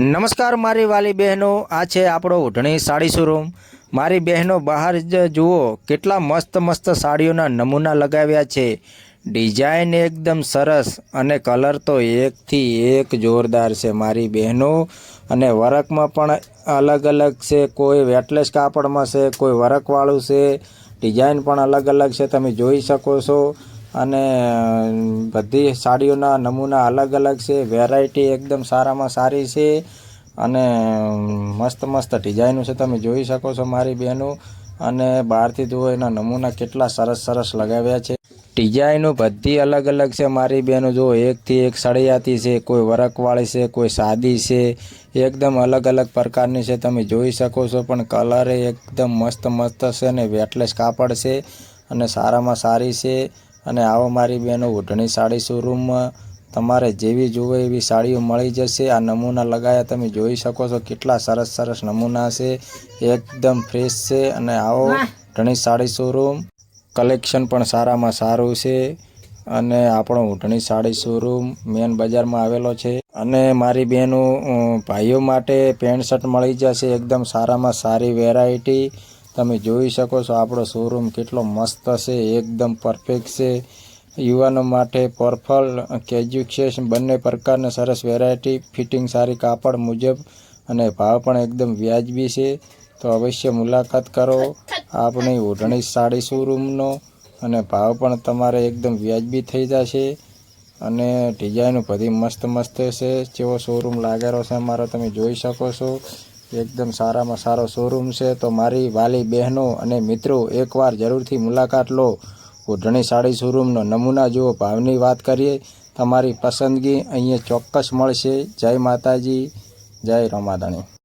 નમસ્કાર, મારી વાલી બહેનો. આ છે આપણો ઉઢણી સાડી શોરૂમ. મારી બહેનો બહાર જ જુઓ, કેટલા મસ્ત મસ્ત સાડીઓના નમૂના લગાવ્યા છે. ડિઝાઇન એકદમ સરસ અને કલર તો એકથી એક જોરદાર છે, મારી બહેનો. અને વર્કમાં પણ અલગ અલગ છે. કોઈ વેટલેસ કાપડમાં છે, કોઈ વર્કવાળું છે. ડિઝાઇન પણ અલગ અલગ છે, તમે જોઈ શકો છો. અને બધી સાડીઓના નમૂના અલગ અલગ છે. વેરાયટી એકદમ સારામાં સારી છે. અને મસ્ત મસ્ત ડિઝાઇનો છે. તમે જોઈ શકો છો મારી બહેનો. અને બહારથી જુઓ એના નમૂના કેટલા સરસ સરસ લગાવ્યા છે. ડિઝાઇનો બધી અલગ અલગ છે મારી બહેનો. જો એકથી એક સળિયાતી છે, કોઈ વરકવાળી છે, કોઈ સાદી છે, એકદમ અલગ અલગ પ્રકારની છે. તમે જોઈ શકો છો પણ કલર એકદમ મસ્ત મસ્ત છે અને વેટલેસ કાપડ છે અને સારામાં સારી છે. અને આવો મારી બહેનો ઓઢણી સાડી શોરૂમમાં તમારે જેવી જુએ એવી સાડીઓ મળી જશે. આ નમૂના લગાયા તમે જોઈ શકો છો કેટલા સરસ સરસ નમૂના છે. એકદમ ફ્રેશ છે અને આવો ઘણી સાડી શોરૂમ. કલેક્શન પણ સારામાં સારું છે અને આપણો ઊંટણી સાડી શોરૂમ મેન બજારમાં આવેલો છે. અને મારી બહેનો ભાઈઓ માટે પેન્ટ શર્ટ મળી જશે. એકદમ સારામાં સારી વેરાયટી તમે જોઈ શકો છો આપણો શોરૂમ કેટલો મસ્ત છે, એકદમ પરફેક્ટ છે. યુવાનો માટે પરફલ કેજ્યુકેશન બંને પ્રકારની સરસ વેરાયટી ફિટિંગ સારી કાપડ મુજબ અને ભાવ પણ એકદમ વ્યાજબી છે. તો અવશ્ય મુલાકાત કરો આપણી ઓઢણી સાડી શોરૂમનો અને ભાવ પણ તમારે એકદમ વ્યાજબી થઈ જશે. અને ડિઝાઇન બધી મસ્ત મસ્ત છે. જેવો શોરૂમ લાગેલો છે અમારો, તમે જોઈ શકો છો. એકદમ સારામાં સારો શોરૂમ છે, તો મારી વાલી બહેનો અને મિત્રો એકવાર જરૂરથી મુલાકાત લો. ઓઢણી સાડી શોરૂમનો નમૂના જુઓ. ભાવની વાત કરીએ, તમારી પસંદગી અહીંયા ચોક્કસ મળશે. જય માતાજી, જય રમાદાણી